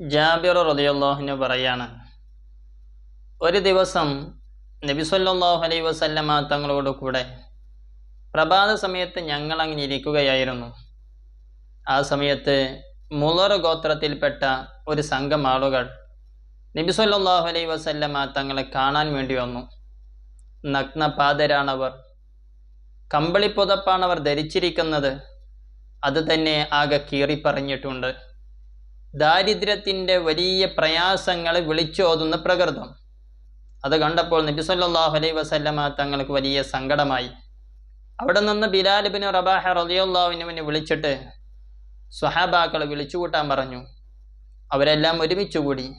ജാബിർ റളിയല്ലാഹുവിന് പറയാണ് ഒരു ദിവസം നബി സല്ലല്ലാഹു അലൈഹി വസല്ലമ തങ്ങളോട് കൂടെ പ്രഭാത സമയത്ത് ഞങ്ങൾ അങ്ങനെ ഇരിക്കുകയായിരുന്നു. ആ സമയത്ത് മുളർ ഗോത്രത്തിൽപ്പെട്ട ഒരു സംഘം ആളുകൾ നബി സല്ലല്ലാഹു അലൈഹി വസല്ലമ തങ്ങളെ കാണാൻ വേണ്ടി വന്നു. നഗ്നപാതരാണവർ കമ്പളിപ്പുതപ്പാണവർ ധരിച്ചിരിക്കുന്നത് അത് തന്നെ ആകെ കീറിപ്പറഞ്ഞിട്ടുണ്ട്. ദാരിദ്ര്യത്തിന്റെ വലിയ പ്രയാസങ്ങൾ വിളിച്ചോതുന്ന പ്രകൃതം. അത് കണ്ടപ്പോൾ നബി സല്ലാഹു അലൈ വസല്ലമ തങ്ങൾക്ക് വലിയ സങ്കടമായി. അവിടെ നിന്ന് ബിലാൽ ബിൻ റബാഹ റളിയല്ലാഹുവിനെ വിളിച്ചിട്ട് സ്വഹാബാക്കളെ വിളിച്ചുകൂട്ടാൻ പറഞ്ഞു. അവരെല്ലാം ഒരുമിച്ചുകൂടി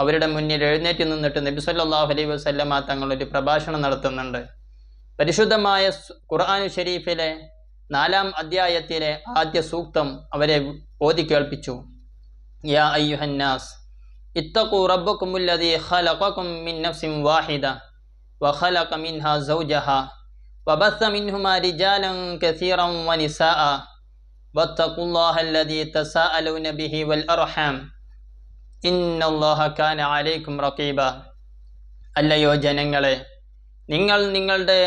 അവരുടെ മുന്നിൽ എഴുന്നേറ്റ് നിന്നിട്ട് നബി സല്ലാഹു അലൈ വസല്ലമ തങ്ങൾ ഒരു പ്രഭാഷണം നടത്തുന്നുണ്ട്. പരിശുദ്ധമായ ഖുർആൻ ഷെരീഫിലെ നാലാം അധ്യായത്തിലെ ആദ്യ സൂക്തം അവരെ ഓതി കേൾപ്പിച്ചു. യാ അയ്യുഹന്നാസ് ഇത്തഖു റബ്ബക്കുമുല്ലദീ ഖലഖക്കും മിൻ നഫ്സിൻ വാഹിദ وخلق منها زوجها وبث منهما رجالا كثيرا ونساء واتقوا الله الذي تساءلون به والأرحام إن الله كان عليكم رقيبا അല്ലയോ ജനങ്ങളെ നിങ്ങൾ നിങ്ങളുടെ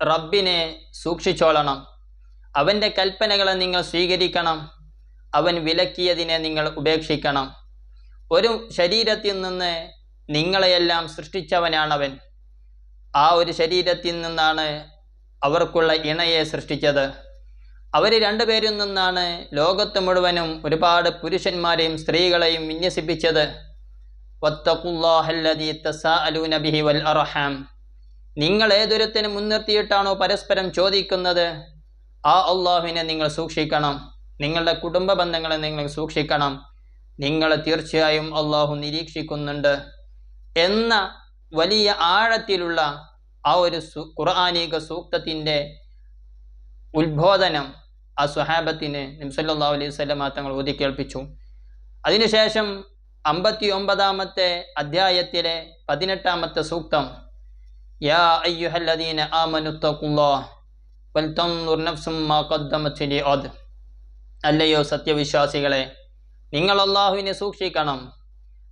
റബ്ബിനെ സൂക്ഷിച്ചോളണം അവൻ്റെ കൽപ്പനകളെ നിങ്ങൾ സ്വീകരിക്കണം അവൻ വിലക്കിയതിനെ നിങ്ങൾ ഉപേക്ഷിക്കണം. ഒരു ശരീരത്തിൽ നിന്ന് നിങ്ങളെയെല്ലാം സൃഷ്ടിച്ചവനാണവൻ. ആ ഒരു ശരീരത്തിൽ നിന്നാണ് അവർക്കുള്ള ഇണയെ സൃഷ്ടിച്ചത്. അവർ രണ്ടുപേരിൽ നിന്നാണ് ലോകത്ത് മുഴുവനും ഒരുപാട് പുരുഷന്മാരെയും സ്ത്രീകളെയും വിന്യസിപ്പിച്ചത്. വൽ അർഹാം. നിങ്ങൾ ഏതൊരുത്തിനും മുൻനിർത്തിയിട്ടാണോ പരസ്പരം ചോദിക്കുന്നത്? ആ അള്ളാഹുവിനെ നിങ്ങൾ സൂക്ഷിക്കണം. നിങ്ങളുടെ കുടുംബ ബന്ധങ്ങളെ നിങ്ങൾ സൂക്ഷിക്കണം. നിങ്ങളെ തീർച്ചയായും അള്ളാഹു നിരീക്ഷിക്കുന്നുണ്ട്. എന്ന വലിയ ആഴത്തിലുള്ള ആ ഒരു ഖുർആാനിക സൂക്തത്തിന്റെ ഉത്ബോധനം ആ സുഹാബത്തിന് നിംസല്ലാ അലൈഹി സ്വലമ തങ്ങൾ ഊതി കേൾപ്പിച്ചു. അതിനുശേഷം അമ്പത്തി ഒമ്പതാമത്തെ അധ്യായത്തിലെ പതിനെട്ടാമത്തെ സൂക്തം യാ അയ്യുഹല്ലദീന ആമനുത്തഖുല്ലാഹ് വൽതൻദുർ നഫ്സും മാ ഖദ്ദമത് ലിഅദ് അല്ലയോ സത്യവിശ്വാസികളെ? നിങ്ങൾ അള്ളാഹുവിനെ സൂക്ഷിക്കണം.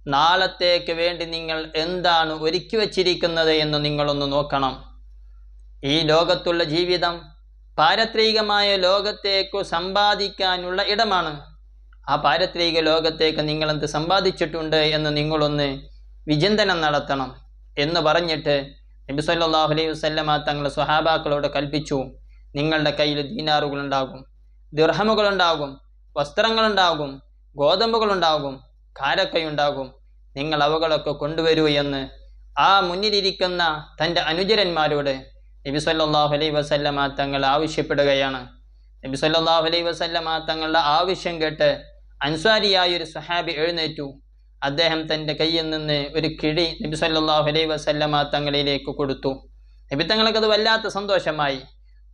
നാളത്തേക്ക് വേണ്ടി നിങ്ങൾ എന്താണ് ഒരുക്കി വച്ചിരിക്കുന്നത് എന്ന് നിങ്ങളൊന്ന് നോക്കണം. ഈ ലോകത്തുള്ള ജീവിതം പാരത്രികമായ ലോകത്തേക്ക് സമ്പാദിക്കാനുള്ള ഇടമാണ്. ആ പാരത്രിക ലോകത്തേക്ക് നിങ്ങളെന്ത് സമ്പാദിച്ചിട്ടുണ്ട് എന്ന് നിങ്ങളൊന്ന് വിചിന്തനം നടത്തണം എന്ന് പറഞ്ഞിട്ട് നബി സല്ലാഹു അലൈഹി വസല്ലമ തങ്ങളെ സ്വഹാബാക്കളോട് കൽപ്പിച്ചു. നിങ്ങളുടെ കയ്യിൽ ദീനാറുകളുണ്ടാകും. ദിർഹമുകളുണ്ടാകും വസ്ത്രങ്ങളുണ്ടാകും ഗോതമ്പുകളുണ്ടാകും കാരക്കയുണ്ടാകും. നിങ്ങൾ അവകളൊക്കെ കൊണ്ടുവരൂ എന്ന് ആ മുന്നിലിരിക്കുന്ന തന്റെ അനുചരന്മാരോട് നബി സല്ലല്ലാഹു അലൈഹി വസല്ലമ തങ്ങൾ ആവശ്യപ്പെടുകയാണ്. നബി സല്ലല്ലാഹു അലൈഹി വസല്ലമ തങ്ങളുടെ ആവശ്യം കേട്ട് അൻസാരിയായ ഒരു സഹാബി എഴുന്നേറ്റു. അദ്ദേഹം തന്റെ കയ്യിൽ നിന്ന് ഒരു കിഴി നബി സല്ലല്ലാഹു അലൈഹി വസല്ലമ തങ്ങളിലേക്ക് കൊടുത്തു. നബി തങ്ങൾക്കത് വല്ലാത്ത സന്തോഷമായി.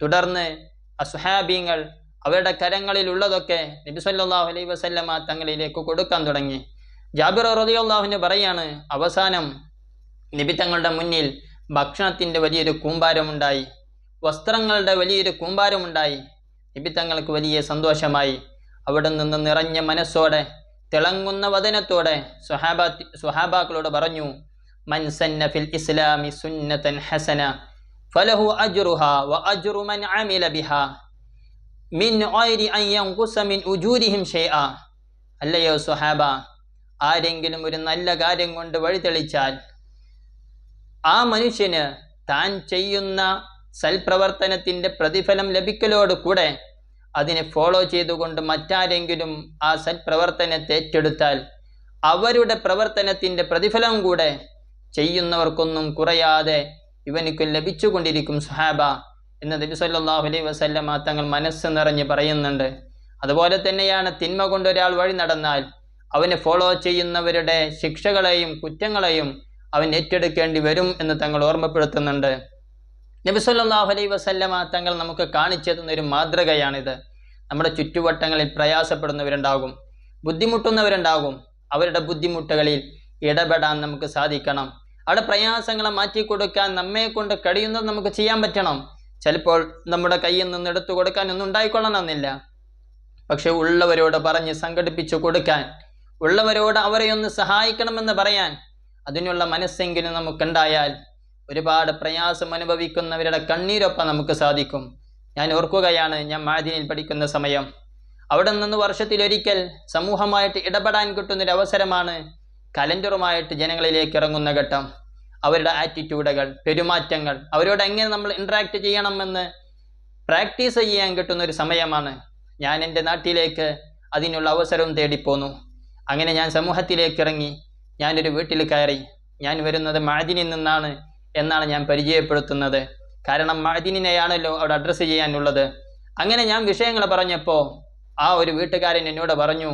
തുടർന്ന് അസുഹാബീങ്ങൾ അവരുടെ കരങ്ങളിലുള്ളതൊക്കെ നബി സല്ലല്ലാഹു അലൈഹി വസല്ലമ തങ്ങളിലേക്ക് കൊടുക്കാൻ തുടങ്ങി. ജാബിർ റളിയല്ലാഹുവിന് പറയാണ് അവസാനം നബി തങ്ങളുടെ മുന്നിൽ ഭക്ഷണത്തിന്റെ വലിയൊരു കൂമ്പാരമുണ്ടായി. വസ്ത്രങ്ങളുടെ വലിയൊരു കൂമ്പാരമുണ്ടായി. നബി തങ്ങൾക്ക് വലിയ സന്തോഷമായി. അവിടെ നിന്ന് നിറഞ്ഞ മനസ്സോടെ തിളങ്ങുന്ന വദനത്തോടെ സുഹാബാ സുഹാബാക്കളോട് പറഞ്ഞു മൻ സന്ന ഫിൽ ഇസ്ലാമി സുന്നതൻ ഹസന ഫലഹു അജ്റുഹ വ അജ്റു മൻ അമില ബിഹാ. മിൻ യൻഖുസ മിൻ ഉജൂരിഹിം ഷൈആ. അല്ലയോ സുഹാബ ആരെങ്കിലും ഒരു നല്ല കാര്യം കൊണ്ട് വഴിതെളിച്ചാൽ ആ മനുഷ്യന് താൻ ചെയ്യുന്ന സൽപ്രവർത്തനത്തിന്റെ പ്രതിഫലം ലഭിക്കലോട് കൂടെ അതിനെ ഫോളോ ചെയ്തുകൊണ്ട് മറ്റാരെങ്കിലും ആ സൽപ്രവർത്തനത്തെ ഏറ്റെടുത്താൽ അവരുടെ പ്രവർത്തനത്തിന്റെ പ്രതിഫലം കൂടെ ചെയ്യുന്നവർക്കൊന്നും കുറയാതെ ഇവനിക്ക് ലഭിച്ചുകൊണ്ടിരിക്കും സുഹാബ എന്ന് നബി സല്ലല്ലാഹു അലൈഹി വസല്ലമ തങ്ങൾ മനസ്സ് നിറഞ്ഞ് പറയുന്നുണ്ട്. അതുപോലെ തന്നെയാണ് തിന്മ കൊണ്ട് ഒരാൾ വഴി നടന്നാൽ അവനെ ഫോളോ ചെയ്യുന്നവരുടെ ശിക്ഷകളെയും കുറ്റങ്ങളെയും അവൻ ഏറ്റെടുക്കേണ്ടി വരും എന്ന് തങ്ങൾ ഓർമ്മപ്പെടുത്തുന്നുണ്ട്. നബി സല്ലല്ലാഹു അലൈഹി വസല്ലമ തങ്ങൾ നമുക്ക് കാണിച്ചു തന്ന ഒരു മാതൃകയാണിത്. നമ്മുടെ ചുറ്റുവട്ടങ്ങളിൽ പ്രയാസപ്പെടുന്നവരുണ്ടാകും ബുദ്ധിമുട്ടുന്നവരുണ്ടാകും. അവരുടെ ബുദ്ധിമുട്ടുകളിൽ ഇടപെടാൻ നമുക്ക് സാധിക്കണം. അവിടെ പ്രയാസങ്ങളെ മാറ്റിക്കൊടുക്കാൻ നമ്മെ കൊണ്ട് കഴിയുന്നത് നമുക്ക് ചെയ്യാൻ പറ്റണം. ചിലപ്പോൾ നമ്മുടെ കയ്യിൽ നിന്ന് എടുത്തു കൊടുക്കാൻ ഒന്നും ഉണ്ടായിക്കൊള്ളണമെന്നില്ല. പക്ഷെ ഉള്ളവരോട് പറഞ്ഞ് സംഘടിപ്പിച്ചു കൊടുക്കാൻ ഉള്ളവരോട് അവരെ ഒന്ന് സഹായിക്കണമെന്ന് പറയാൻ അതിനുള്ള മനസ്സെങ്കിലും നമുക്കുണ്ടായാൽ ഒരുപാട് പ്രയാസം അനുഭവിക്കുന്നവരുടെ കണ്ണീരൊപ്പം നമുക്ക് സാധിക്കും. ഞാൻ ഓർക്കുകയാണ് ഞാൻ മാദിനിൽ പഠിക്കുന്ന സമയം. അവിടെ നിന്ന് വർഷത്തിലൊരിക്കൽ സമൂഹമായിട്ട് ഇടപെടാൻ കിട്ടുന്നൊരു അവസരമാണ് കലണ്ടറുമായിട്ട് ജനങ്ങളിലേക്ക് ഇറങ്ങുന്ന ഘട്ടം. അവരുടെ ആറ്റിറ്റ്യൂഡുകൾ പെരുമാറ്റങ്ങൾ അവരോട് എങ്ങനെ നമ്മൾ ഇൻട്രാക്ട് ചെയ്യണമെന്ന് പ്രാക്ടീസ് ചെയ്യാൻ കിട്ടുന്ന ഒരു സമയമാണ് ഞാൻ എന്റെ നാട്ടിലേക്ക് അതിനുള്ള അവസരവും തേടിപ്പോന്നു. അങ്ങനെ ഞാൻ സമൂഹത്തിലേക്ക് ഇറങ്ങി ഞാനൊരു വീട്ടിൽ കയറി ഞാൻ വരുന്നത് മാജിനിൽ നിന്നാണ് എന്നാണ് ഞാൻ പരിചയപ്പെടുത്തുന്നത്. കാരണം മാജിനിനെയാണല്ലോ അവിടെ അഡ്രസ്സ് ചെയ്യാനുള്ളത്. അങ്ങനെ ഞാൻ വിഷയങ്ങൾ പറഞ്ഞപ്പോൾ ആ ഒരു വീട്ടുകാരൻ എന്നോട് പറഞ്ഞു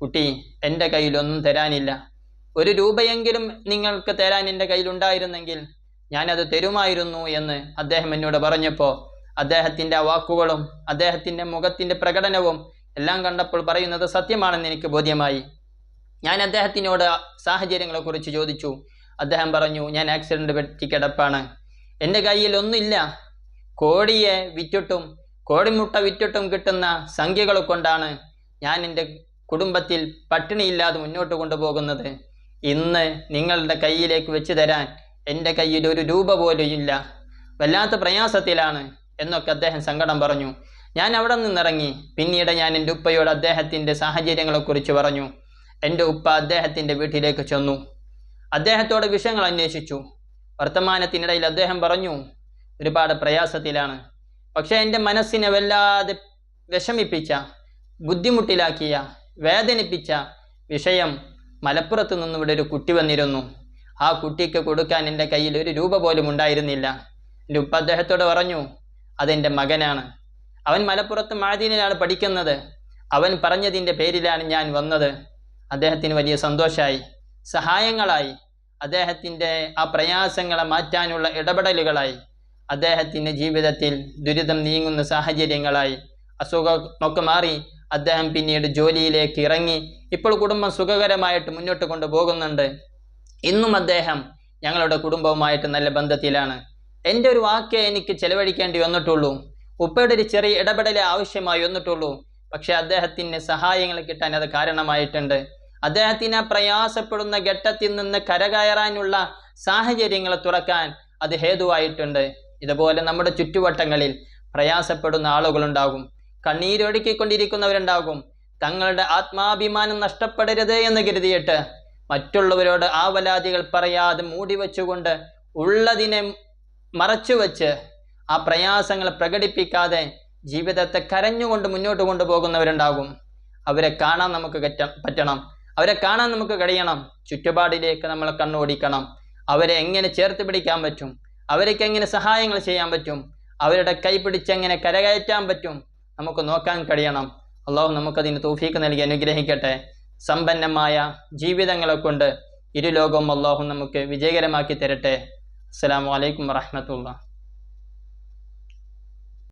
കുട്ടി എന്റെ കയ്യിലൊന്നും തരാനില്ല. ഒരു രൂപയെങ്കിലും നിങ്ങൾക്ക് തരാൻ എന്റെ കയ്യിലുണ്ടായിരുന്നെങ്കിൽ ഞാനത് തരുമായിരുന്നു എന്ന് അദ്ദേഹം എന്നോട് പറഞ്ഞപ്പോൾ അദ്ദേഹത്തിന്റെ വാക്കുകളും അദ്ദേഹത്തിന്റെ മുഖത്തിന്റെ പ്രകടനവും എല്ലാം കണ്ടപ്പോൾ പറയുന്നത് സത്യമാണെന്ന് എനിക്ക് ബോധ്യമായി. ഞാൻ അദ്ദേഹത്തിനോട് സാഹചര്യങ്ങളെക്കുറിച്ച് ചോദിച്ചു. അദ്ദേഹം പറഞ്ഞു ഞാൻ ആക്സിഡന്റ് പറ്റി കിടപ്പാണ്. എന്റെ കയ്യിൽ ഒന്നുമില്ല. കോടിയെ വിറ്റിട്ടും കോടിമുട്ട വിറ്റിട്ടും കിട്ടുന്ന സംഖ്യകൾ കൊണ്ടാണ് ഞാൻ എന്റെ കുടുംബത്തിൽ പട്ടിണിയില്ലാതെ മുന്നോട്ട് കൊണ്ടുപോകുന്നത്. ഇന്ന് നിങ്ങളുടെ കയ്യിലേക്ക് വെച്ച് തരാൻ എന്റെ കയ്യിൽ ഒരു രൂപ പോലും ഇല്ല. വല്ലാത്ത പ്രയാസത്തിലാണ് എന്നൊക്കെ അദ്ദേഹം സങ്കടം പറഞ്ഞു. ഞാൻ അവിടെ നിന്നിറങ്ങി. പിന്നീട് ഞാൻ എന്റെ ഉപ്പയോട് അദ്ദേഹത്തിന്റെ സാഹചര്യങ്ങളെക്കുറിച്ച് പറഞ്ഞു. എന്റെ ഉപ്പ അദ്ദേഹത്തിന്റെ വീട്ടിലേക്ക് ചെന്നു. അദ്ദേഹത്തോട് വിഷയങ്ങൾ അന്വേഷിച്ചു. വർത്തമാനത്തിനിടയിൽ അദ്ദേഹം പറഞ്ഞു ഒരുപാട് പ്രയാസത്തിലാണ്. പക്ഷേ എന്റെ മനസ്സിനെ വല്ലാതെ വിഷമിപ്പിച്ച ബുദ്ധിമുട്ടിലാക്കിയ വേദനിപ്പിച്ച വിഷയം മലപ്പുറത്ത് നിന്നും ഇവിടെ ഒരു കുട്ടി വന്നിരുന്നു. ആ കുട്ടിക്ക് കൊടുക്കാൻ എന്റെ കയ്യിൽ ഒരു രൂപ പോലും ഉണ്ടായിരുന്നില്ല. എന്റെ ഉപ്പ അദ്ദേഹത്തോട് പറഞ്ഞു അതെന്റെ മകനാണ്. അവൻ മലപ്പുറത്ത് മാദീനിലാണ് പഠിക്കുന്നത്. അവൻ പറഞ്ഞതിന്റെ പേരിലാണ് ഞാൻ വന്നത്. അദ്ദേഹത്തിന് വലിയ സന്തോഷമായി സഹായങ്ങളായി. അദ്ദേഹത്തിന്റെ ആ പ്രയാസങ്ങളെ മാറ്റാനുള്ള ഇടപെടലുകളായി. അദ്ദേഹത്തിന്റെ ജീവിതത്തിൽ ദുരിതം നീങ്ങുന്ന സാഹചര്യങ്ങളായി. അസുഖമൊക്കെ മാറി അദ്ദേഹം പിന്നീട് ജോലിയിലേക്ക് ഇറങ്ങി. ഇപ്പോൾ കുടുംബം സുഖകരമായിട്ട് മുന്നോട്ട് കൊണ്ടുപോകുന്നുണ്ട്. ഇന്നും അദ്ദേഹം ഞങ്ങളുടെ കുടുംബവുമായിട്ട് നല്ല ബന്ധത്തിലാണ്. എന്റെ ഒരു വാക്ക് എനിക്ക് ചെലവഴിക്കേണ്ടി വന്നിട്ടുള്ളൂ. ഉപ്പയുടെ ഒരു ചെറിയ ഇടപെടലേ ആവശ്യമായി വന്നിട്ടുള്ളൂ. പക്ഷേ അദ്ദേഹത്തിന് സഹായങ്ങൾ കിട്ടാൻ അത് കാരണമായിട്ടുണ്ട്. അദ്ദേഹത്തിന് പ്രയാസപ്പെടുന്ന ഘട്ടത്തിൽ നിന്ന് കരകയറാനുള്ള സാഹചര്യങ്ങൾ തുറക്കാൻ അത് ഹേതുവായിട്ടുണ്ട്. ഇതുപോലെ നമ്മുടെ ചുറ്റുവട്ടങ്ങളിൽ പ്രയാസപ്പെടുന്ന ആളുകളുണ്ടാകും. കണ്ണീരൊഴുക്കിക്കൊണ്ടിരിക്കുന്നവരുണ്ടാകും. തങ്ങളുടെ ആത്മാഭിമാനം നഷ്ടപ്പെടരുത് എന്ന് കരുതിയിട്ട് മറ്റുള്ളവരോട് ആവലാതികൾ പറയാതെ മൂടി വെച്ചുകൊണ്ട് ഉള്ളതിനെ മറച്ചു വച്ച് ആ പ്രയാസങ്ങൾ പ്രകടിപ്പിക്കാതെ ജീവിതത്തെ കരഞ്ഞുകൊണ്ട് മുന്നോട്ട് കൊണ്ടുപോകുന്നവരുണ്ടാകും. അവരെ കാണാൻ നമുക്ക് പറ്റണം. അവരെ കാണാൻ നമുക്ക് കഴിയണം. ചുറ്റുപാടിലേക്ക് നമ്മൾ കണ്ണോടിക്കണം. അവരെ എങ്ങനെ ചേർത്ത് പിടിക്കാൻ പറ്റും? അവർക്ക് എങ്ങനെ സഹായങ്ങൾ ചെയ്യാൻ പറ്റും? അവരുടെ കൈ പിടിച്ചെങ്ങനെ കരകയറ്റാൻ പറ്റും? നമുക്ക് നോക്കാൻ കഴിയണം. അള്ളാഹു നമുക്കതിന് തൗഫീക്ക് നൽകി അനുഗ്രഹിക്കട്ടെ. സമ്പന്നമായ ജീവിതങ്ങളെ കൊണ്ട് ഇരുലോകവും അള്ളാഹു നമുക്ക് വിജയകരമാക്കി തരട്ടെ. അസ്സാം വലൈക്കും വറഹ്മത്തുള്ളാഹി